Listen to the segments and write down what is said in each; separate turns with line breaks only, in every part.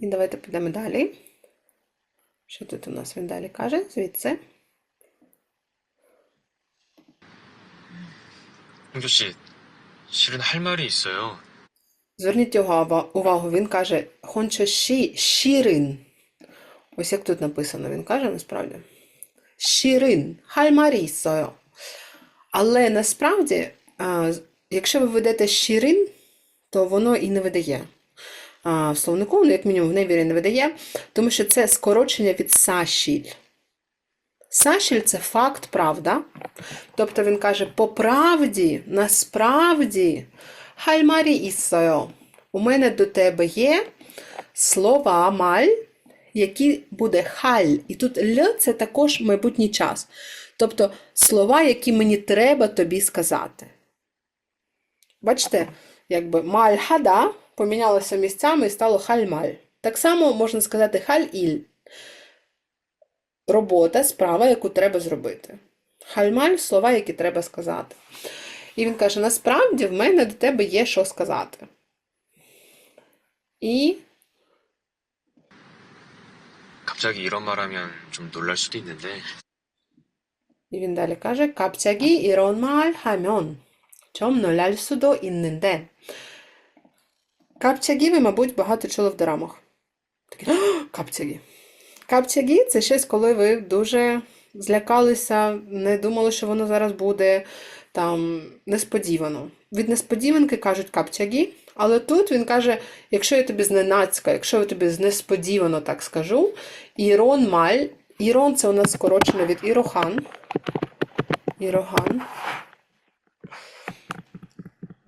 І давайте підемо далі. Що тут у нас він далі каже? Звідси.
홍교 씨, 실은 할 말이 있어요.
Зверніть увагу, увагу, він каже хонче ші, шірин. Ось як тут написано, він каже насправді. Шірин, хальмарісою. Але насправді, а, з- якщо ви ведете шірин, то воно і не видає. В словнику, ну, як мінімум, в невірі не видає, тому що це скорочення від сашіль. Сашіль це факт, правда. Тобто він каже, по правді, насправді, хальмарі ісою. У мене до тебе є слова маль, які буде халь. І тут л це також майбутній час. Тобто слова, які мені треба тобі сказати. Бачите, якби маль-хада помінялося місцями і стало халь-маль. Так само можна сказати халь-іль. Робота, справа, яку треба зробити. Хальмаль слова, які треба сказати. І він каже: насправді в мене до тебе є що сказати. І
갑자기 이런 말 하면 좀 놀랄 수도 있는데,
І він далі каже: 갑자기 이런 말 하면 좀 놀랄 수도 있는데. Капчагі мабуть, багато чули в дорамах. Такі, капчагі. Капчагі це щось, коли ви дуже злякалися, не думали, що воно зараз буде там несподівано. Від несподіванки кажуть капчагі, але тут він каже: якщо я тобі зненацька, якщо я тобі несподівано так скажу, ірон маль. Ірон це у нас скорочено від ірохан. Іроган.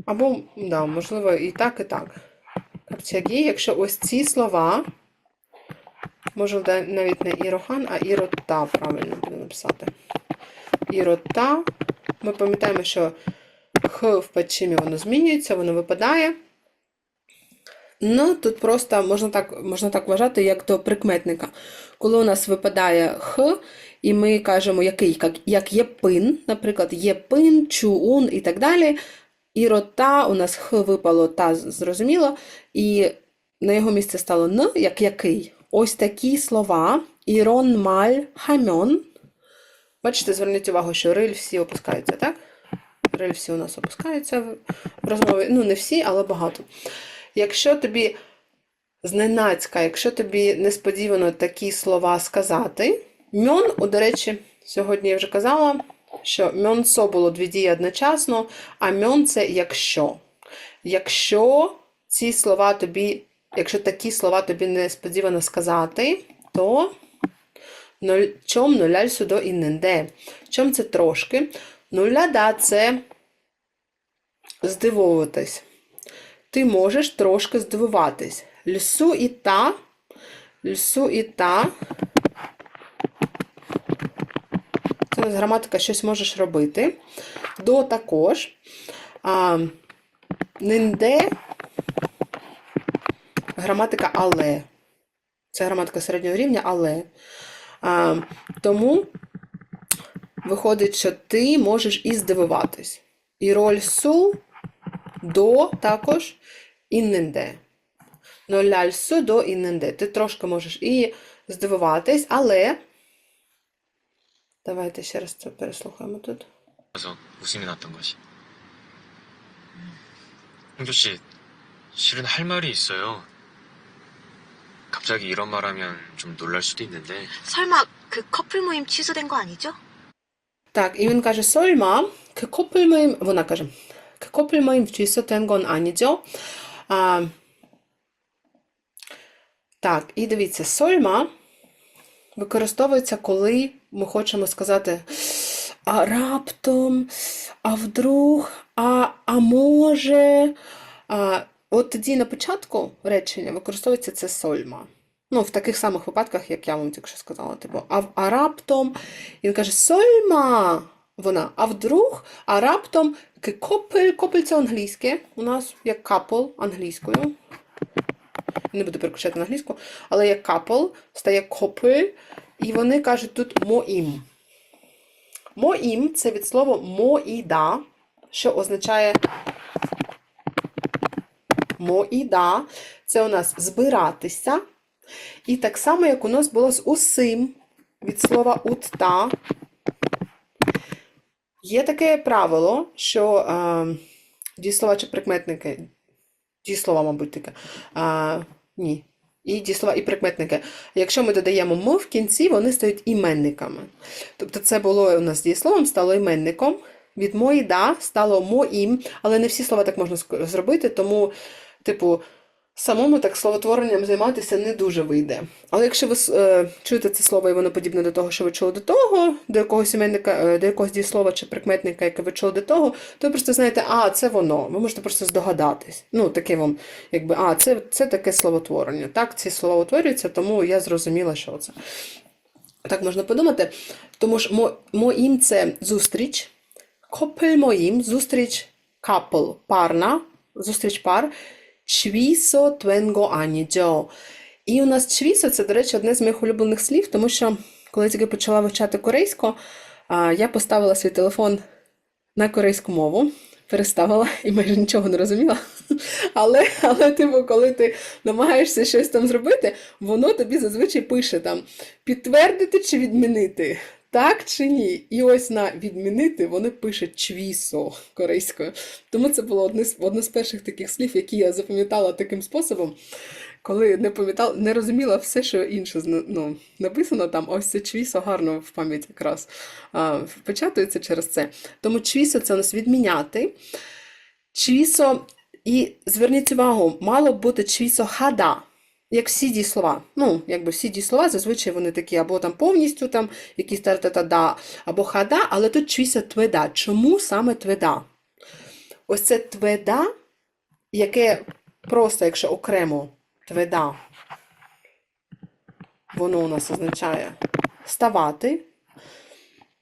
Або, да, можливо, і так, і так. Капчагі, якщо ось ці слова, може навіть не ірохан, а ірота, правильно буде написати. Ірота. Ми пам'ятаємо, що х в падчимі воно змінюється, воно випадає. Ну, тут просто можна так, можна так вважати, як до прикметника. Коли у нас випадає х, і ми кажемо, який, як, як є пин, наприклад, є пин, чуун і так далі. І рота у нас х випало та зрозуміло, і на його місце стало н, як який. Ось такі слова. Ірон, маль, хамьон. Бачите, зверніть увагу, що риль всі опускаються, так? Риль всі у нас опускаються в розмові. Ну, не всі, але багато. Якщо тобі зненацька, якщо тобі несподівано такі слова сказати, мьон, до речі, сьогодні я вже казала, що мьонцо було дві дії одночасно, а мьон це якщо. Якщо ці слова тобі, якщо такі слова тобі несподівано сказати, то чом нуляль судо інненде. Чом це трошки? Нуляда це здивовуватись. Ти можеш трошки здивуватись. Льсу і та, льсу і та. Нас граматика щось можеш робити. До також. А, нинде граматика але. Це граматика середнього рівня, але. А, тому виходить, що ти можеш і здивуватись. І роль су до також інненде. Ноляль су до інненде. Ти трошки можеш і здивуватись, але. Давайте ще раз це переслухаємо тут.
그래서 웃음이 났던 것이. 홍교 씨, 실은 할 말이 있어요. 갑자기 이런 말 하면 좀 놀랄 수도 있는데,
설마 그 커플 모임 취소된 거 아니죠?
Так, і він каже: Сольма, к копль моїм, вона каже, к копль моїм вчися тенгон анідзьо. А, так, і дивіться, сольма використовується, коли ми хочемо сказати, а раптом, а вдруг, а, а може. А, от тоді на початку речення використовується це сольма. Ну, в таких самих випадках, як я вам тільки що сказала, типу, а, а раптом, він каже, сольма, вона, а вдруг, а раптом копель, копель це англійське, у нас як капл англійською. Не буду переключати на англійську, але як капл, стає копель, і вони кажуть тут моїм. Моїм це від слова моїда, що означає моїда. Це у нас збиратися І так само, як у нас було з усим від слова утта, є таке правило, що е, дієслова чи прикметники, дієслова, мабуть, таке, а, ні, і дієслова, і прикметники. Якщо ми додаємо м в кінці, вони стають іменниками. Тобто це було у нас дієсловом, стало іменником. Від моїда стало моїм, але не всі слова так можна зробити, тому, типу, самому так словотворенням займатися не дуже вийде. Але якщо ви е, чуєте це слово і воно подібне до того, що ви чули до того, до якогось іменника, е, до якогось дієслова чи прикметника, яке ви чули до того, то ви просто знаєте, а, це воно. Ви можете просто здогадатись. Ну, таке вам, якби, а, це, це таке словотворення. Так, ці слова утворюються, тому я зрозуміла, що це. Так можна подумати. Тому ж мо, моїм це зустріч, копель моїм, зустріч couple, парна, зустріч пар, чвісо твенго аніджо. І у нас чвісо це, до речі, одне з моїх улюблених слів, тому що коли я тільки почала вивчати корейську, я поставила свій телефон на корейську мову, переставила і майже нічого не розуміла. Але, але типу, коли ти намагаєшся щось там зробити, воно тобі зазвичай пише там підтвердити чи відмінити. Так чи ні? І ось на відмінити вони пишуть чвісо корейською. Тому це було одне з, одне з перших таких слів, які я запам'ятала таким способом, коли не пам'ятала, не розуміла все, що інше ну, написано там. Ось це чвісо гарно в пам'ять якраз а, впечатується через це. Тому чвісо це у нас відміняти. Чвісо, і зверніть увагу, мало б бути чвісо хада. Як всі дієслова. Ну, якби всі дієслова, зазвичай вони такі або там повністю там якісь та-та-та-да, або хада, але тут чвіся тведа. Чому саме тведа? Ось це тведа, яке просто, якщо окремо тведа, воно у нас означає ставати.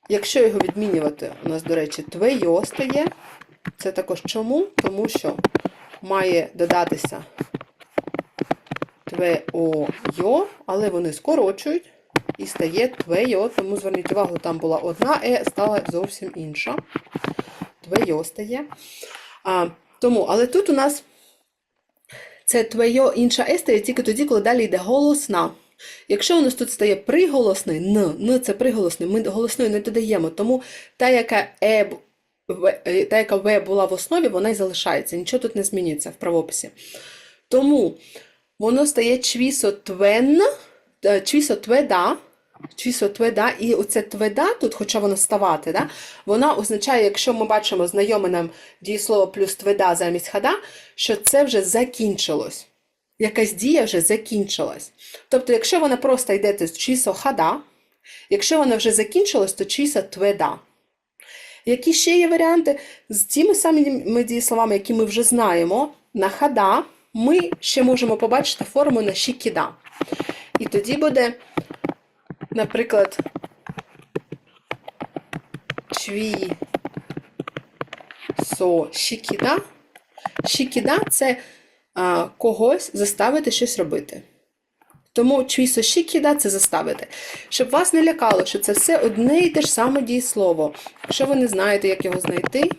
Якщо його відмінювати, у нас, до речі, твейо стає. Це також чому? Тому що має додатися твео, але вони скорочують і стає твео, тому зверніть увагу, там була одна е, стала зовсім інша. Твео стає. А, тому, але тут у нас це твео інша е стає тільки тоді, коли далі йде голосна. Якщо у нас тут стає приголосний н, н це приголосний, ми голосної не додаємо, тому та, яка е, е, та, яка в була в основі, вона й залишається. Нічого тут не зміниться в правописі. Тому воно стає чвісо твен, е, чвісо тведа, чвісо тведа, і оце тведа тут, хоча воно ставати, да, вона означає, якщо ми бачимо знайоме нам дієслово плюс тведа замість хада, що це вже закінчилось. Якась дія вже закінчилась. Тобто, якщо вона просто йде з чвісо хада, якщо вона вже закінчилась, то чвісо тведа. Які ще є варіанти? З тими самими дієсловами, які ми вже знаємо, на хада ми ще можемо побачити форму на шікіда. І тоді буде, наприклад, чві со шікіда. Шікіда це а, когось заставити щось робити. Тому чвісо шікіда це заставити. Щоб вас не лякало, що це все одне і те ж саме дієслово. Якщо ви не знаєте, як його знайти,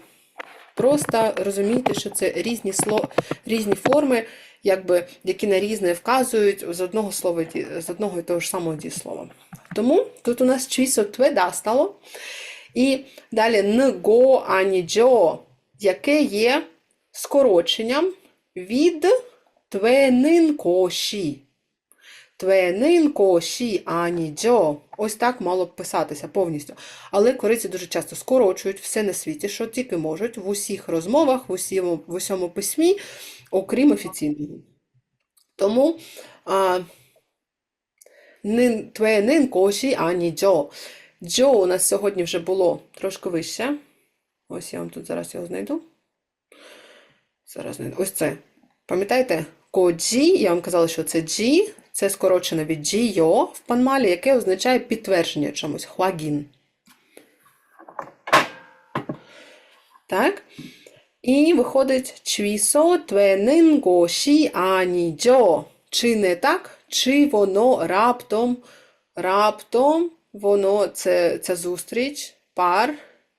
просто розумійте, що це різні, сло... різні форми, якби, які на різне вказують з одного слова, з одного і того ж самого дієслова. Тому тут у нас чвісо тведа стало. І далі нго ані джо, яке є скороченням від твенинкоші. Твенинкоші ані джо. Ось так мало б писатися повністю. Але корейці дуже часто скорочують все на світі, що тільки можуть в усіх розмовах, в усьому, в усьому письмі, окрім офіційного. Тому а, нин, твенинкоші ані джо. Джо у нас сьогодні вже було трошки вище. Ось я вам тут зараз його знайду. Зараз знайду. Ось це. Пам'ятаєте? Коджі, я вам казала, що це джі, це скорочено від джійо в панмалі, яке означає підтвердження чомусь. Хвагін. Так? І виходить чвісо твенин гоші ані джо. Чи не так? Чи воно раптом, раптом воно це, це зустріч, пар,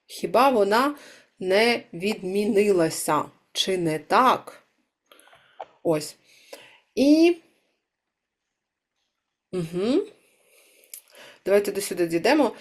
хіба вона не відмінилася? Чи не так? Ось. І Угу. Давайте до сюди дійдемо.